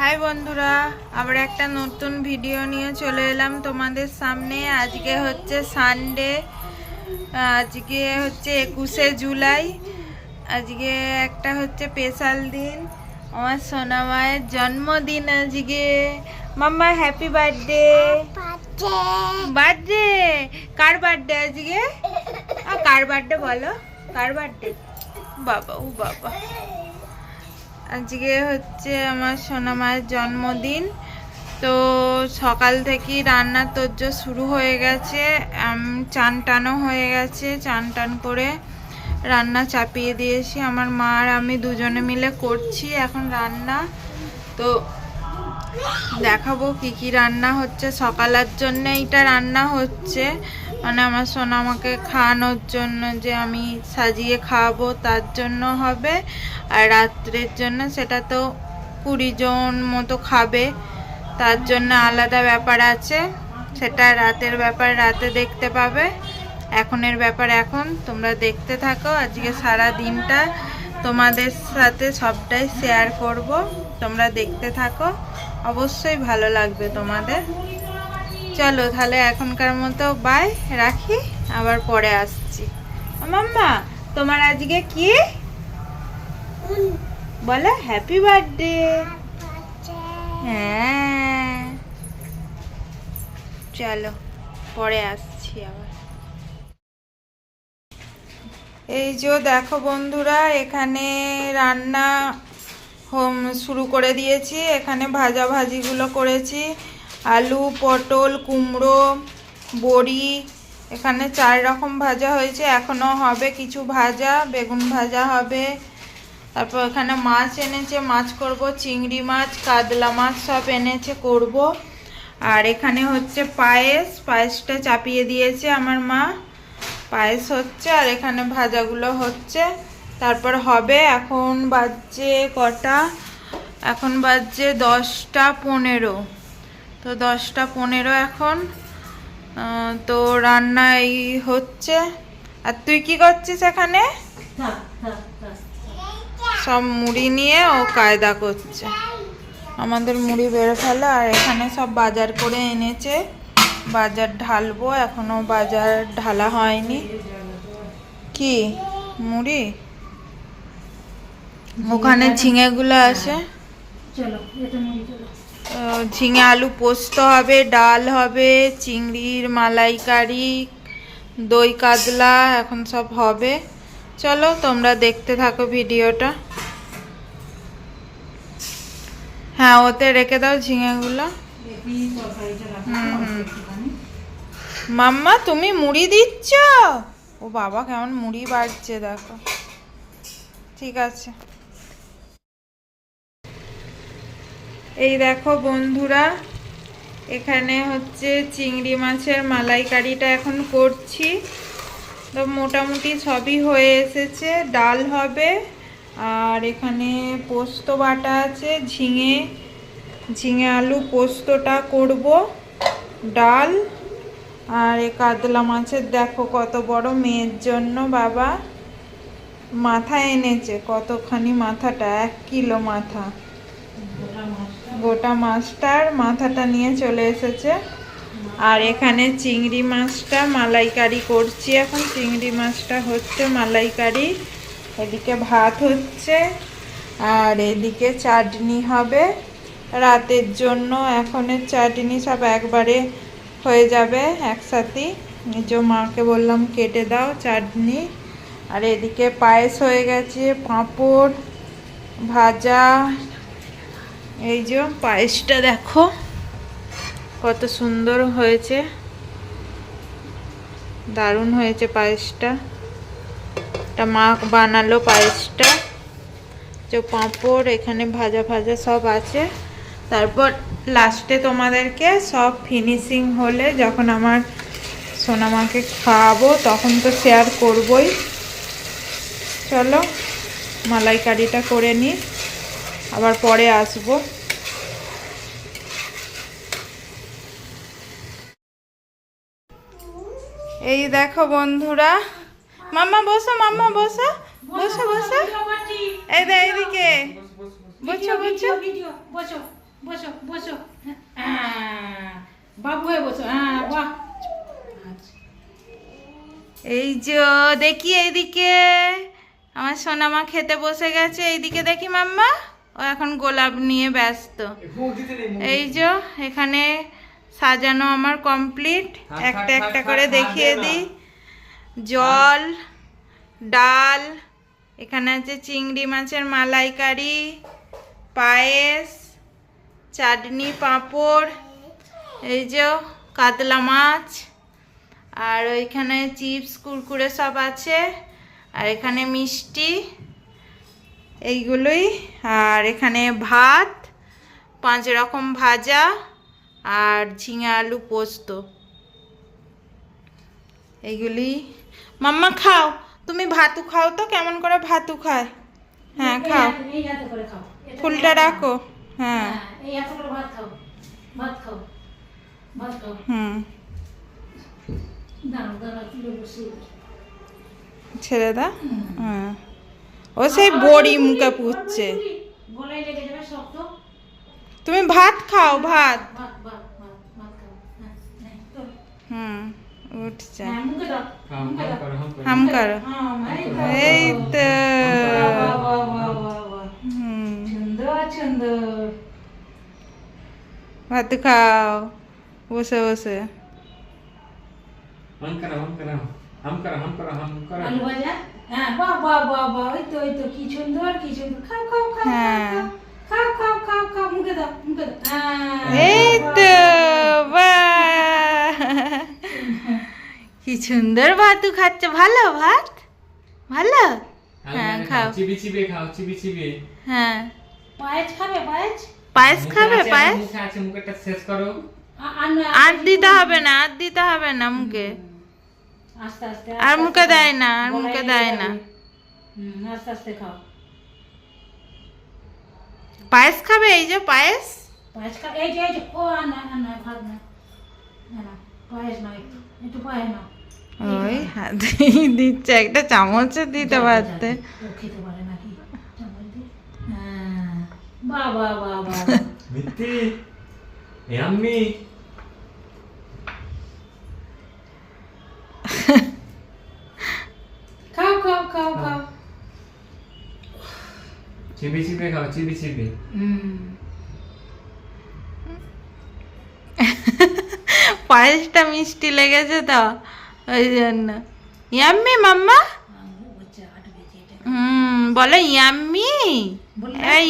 High বন্ধুরা আমরা একটা নতুন ভিডিও নিয়ে চলে এলাম তোমাদের সামনে। আজকে হচ্ছে সানডে আজকে হচ্ছে একুশে জুলাই, আজকে একটা হচ্ছে স্পেশাল দিন। আমার সোনা মায়ের জন্মদিন আজকে। মাম্মা হ্যাপি বার্থডে বার্থডে কার বার্থডে আজকে? কার বার্থডে বলো? কার বার্থডে বাবা, ও বাবা। আজকে হচ্ছে আমার সোনা মায়ের জন্মদিন। তো সকাল থেকেই রান্নার তোর্য শুরু হয়ে গেছে। চান টানও হয়ে গেছে। চান টান করে রান্না চাপিয়ে দিয়েছি আমার মা আর আমি দুজনে মিলে করছি এখন রান্না। তো দেখাবো কি কি রান্না হচ্ছে। সকালের জন্য এইটা রান্না হচ্ছে। মানে আমার সোনা আমাকে খাওয়ানোর জন্য যে আমি সাজিয়ে খাওয়াবো, তার জন্য হবে। আর রাত্রের জন্য সেটা তো কুড়ি জন মতো খাবে। তার জন্য আলাদা ব্যাপার আছে। সেটা রাতের ব্যাপার, রাতে দেখতে পাবে। এখনের ব্যাপার এখন, তোমরা দেখতে থাকো। আজকে সারা দিনটা তোমাদের সাথে সবটাই শেয়ার করব। তোমরা দেখতে থাকো। অবশ্যই ভালো লাগবে তোমাদের। চলো, তাহলে এখনকার মতো বাই রাখি, আবার পরে আসছি। মাম্মা, তোমার আজকে কি? বলো হ্যাপি বার্থডে হ্যাঁ। চলো, পরে আসছি আবার। এই যে দেখো বন্ধুরা, এখানে রান্না হোম শুরু করে দিয়েছি, এখানে ভাজা ভাজিগুলো করেছি। আলু, পটল, কুমড়ো, বড়ি, এখানে চার রকম ভাজা হয়েছে। এখনও হবে কিছু ভাজা, বেগুন ভাজা হবে। তারপর এখানে মাছ এনেছে, মাছ করব, চিংড়ি মাছ, কাতলা মাছ সব এনেছে, করব। আর এখানে হচ্ছে পায়েস, পায়েসটা চাপিয়ে দিয়েছে আমার মা। পায়েস হচ্ছে আর এখানে ভাজাগুলো হচ্ছে। তারপর হবে এখন বাজছে কটা? এখন বাজছে দশটা পনেরো। তো দশটা পনেরো এখন। তো রান্না এই হচ্ছে। আর তুই কি করছিস এখানে? সব মুড়ি নিয়ে ও কায়দা করছে। আমাদের মুড়ি বেড়ে ফেলে আর এখানে সব বাজার করে এনেছে। বাজার ঢালবো এখনও বাজার ঢালা হয়নি। কি? মুড়ি? ওখানে ঝিঙেগুলো আছে আহ, ঝিঙে আলু পোস্ত হবে, ডাল হবে, চিংড়ির মালাইকারি, দই কাতলা, এখন সব হবে। চলো তোমরা দেখতে থাকো ভিডিওটা। হ্যাঁ ওতে রেখে দাও ঝিঙেগুলো। মাম্মা, তুমি মুড়ি দিচ্ছ? ও বাবা, কেমন মুড়ি বাড়ছে, দেখো। ঠিক আছে। এই দেখো বন্ধুরা, এখানে হচ্ছে চিংড়ি মাছের মালাইকারিটা এখন করছি। তো মোটামুটি সবই হয়ে এসেছে, ডাল হবে, আর এখানে পোস্ত বাটা আছে, ঝিঙে ঝিঙে আলু পোস্তটা করব, ডাল, আর এ কাতলা মাছের দেখো কত বড় মেয়ের জন্য বাবা। মাথা এনেছে, কতখানি মাথাটা, এক কিলো মাথা। গোটা মাছটার মাথাটা নিয়ে চলে এসেছে। আর এখানে চিংড়ি মাছটা মালাইকারি করছি। এখন চিংড়ি মাছটা হচ্ছে মালাইকারি। এদিকে ভাত হচ্ছে। আর এদিকে চাটনি হবে। রাতের জন্য এখনের চাটনি সব একবারে হয়ে যাবে একসাথেই এই যে মাকে বললাম কেটে দাও চাটনি। আর এদিকে পায়েস হয়ে গেছে, পাঁপড় ভাজা এই যে পায়েসটা দেখো, কত সুন্দর হয়েছে। দারুণ হয়েছে পায়েসটা। এটা মা বানালো পায়েসটা। যে পাঁপড়, এখানে ভাজা ভাজা সব আছে। তারপর লাস্টে তোমাদেরকে সব ফিনিশিং হলে যখন আমার সোনামাকে খাওয়াবো, তখন তো শেয়ার করবই। চলো, মালাইকারিটা করে নিই আবার পরে আসব। এই দেখো বন্ধুরা, মাম্মা বসো মাম্মা বসো বসো বসো। এই দে, এইদিকে। বসো বসো। বসো বসো হ্যাঁ বাবু হয়ে বসো হ্যাঁ বাহ এই যে দেখি এইদিকে। আমার সোনামা খেতে বসে গেছে। এইদিকে দেখি মাম্মা। ও এখন গোলাপ নিয়ে ব্যস্ত। এই যে এখানে সাজানো আমার কমপ্লিট। একটা একটা করে দেখিয়ে দে দিই। জল ডাল এখানে আছে চিংড়ি মাছের মালাইকারি পায়েস চাটনি পাঁপড় এই যে কাতলা মাছ আর ওইখানে চিপস কুরকুরে সব আছে আর এখানে মিষ্টি। এইগুলোই। আর এখানে ভাত পাঁচ রকম ভাজা আর ঝিঙে আলু পোস্ত। এইগুলি। মাম্মা খাও। তুমি ভাতু খাও তো? কেমন করে ভাতু খায়? হ্যাঁ খাও। ফুলটা রাখো। হ্যাঁ। হ্যাঁ হুম। ছেড়ে দা। হ্যাঁ। ও সেই বড়ি মুখে পুচ্ছে। গলায় লেগে যাবে শক্ত। তুমি ভাত খাও ভাত। ভাত ভাত ভাত ভাত খাও হ্যাঁ নে, তো। হুম উঠছে। হ্যাঁ মুখে দাও হাম মুখে হাম দাও। করো হাম করো। হাম করো। হ্যাঁ, এই তো। এই তো। বাহ, বাহ, বাহ, বাহ, বাহ। হুম। সুন্দর সুন্দর। ভাত খাও। বসে বসে। হাম করো হাম করো। হাম করো হাম করো হাম করো। আলু ভাজা? হ্যাঁ বাহ বাহ বাহ বাহ ওই তো ওই তো কি সুন্দর কি সুন্দর। খাও খাও খাও হ্যাঁ। খাও খাও খাও খাও মুখে দাও মুখে দাও। হ্যাঁ, এই তো বাহ। কি সুন্দর ভাতু খাচ্ছে ভালো ভাত? ভালো? হ্যাঁ খাও। চিবি চিবি খাও চিবি চিবি হ্যাঁ। পায়েস খাবে পায়েস? পায়েস খাবে পায়েস? মুখে আছে মুখেটা শেষ করো। আর দিতে হবে না আর দিতে হবে না মুখে। আর আস্তে মুখে দেয় না, আর মুখে দেয় না। হুম, আস্তে আস্তে খাও। পায়েস খাবে? এই যে পায়েস। পায়েস খা এই যে এই যে ও আর না না ভাত না। না না পায়েস না একটু একটু পায়েস না ওই হাতেই দিচ্ছে একটা চামচে দিতে পারতে। খেতে পারে নাকি? চামচ দিয়ে। বাহ বাহ বাহ বাহ। মিত্তি ইয়াম্মি খাও খাও খাও খাও চিবি চিবি খাও চিবি চিবি পায়েসটা মিষ্টি লেগেছে তো ওই জন্য। ইয়াম্মি মাম্মা? হুম বলো ইয়াম্মি।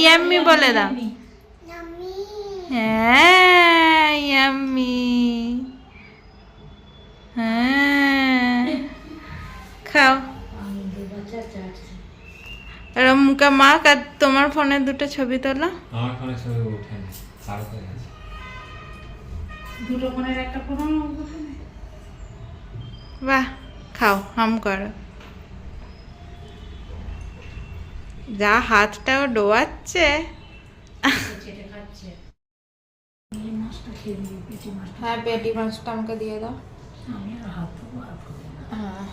ইয়াম্মি বলে দাও। হ্যাঁ ইয়াম্মি। হ্যাঁ। খাও। এরম মুখে মাক আর তোমার ফোনে দুটো ছবি তোলো? আমার ফোনে ছবি ওঠে না খারাপ হয়ে গেছে। দুটো ফোনের একটা ফোন? বাহ খাও হাম করো। যা হাতটাও ডোয়াচ্ছে। হ্যাঁ পেটি মাছটা আমাকে দিয়ে দাও। হ্যাঁ।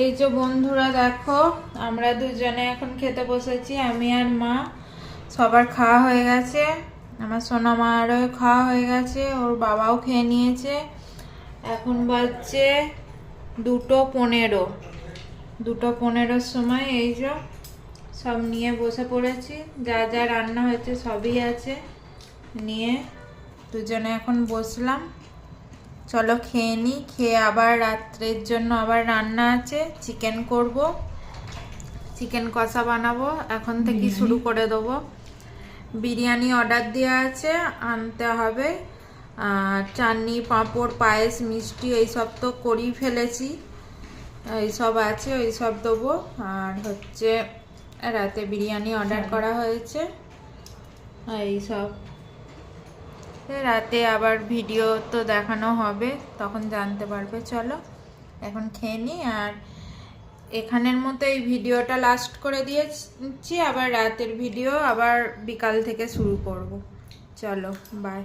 এই যে বন্ধুরা দেখো, আমরা দুজনে এখন খেতে বসেছি, আমি আর মা। সবার খাওয়া হয়ে গেছে। আমার সোনা মারও খাওয়া হয়ে গেছে, ওর বাবাও খেয়ে নিয়েছে। এখন বাজছে দুটো পনেরো। দুটো পনেরোর সময় এই যে সব নিয়ে বসে পড়েছি, যা যা রান্না হয়েছে সবই আছে। নিয়ে দুজনে এখন বসলাম। চলো খেয়ে নিই খেয়ে আবার রাত্রের জন্য আবার রান্না আছে চিকেন করব চিকেন কষা বানাবো এখন থেকে শুরু করে দেবো। বিরিয়ানি অর্ডার দেওয়া আছে আনতে হবে। আর চাটনি পাঁপড় পায়েস মিষ্টি এইসব তো করেই ফেলেছি। এইসব আছে ওই সব দেবো। আর হচ্ছে রাতে বিরিয়ানি অর্ডার করা হয়েছে। এইসব। রাতে আবার ভিডিও তো দেখানো হবে, তখন জানতে পারবে। চলো, এখন খেয়ে নিই আর এখানের মতো এই ভিডিওটা লাস্ট করে দিয়েছি, আবার রাতের ভিডিও আবার বিকাল থেকে শুরু করব। চলো বাই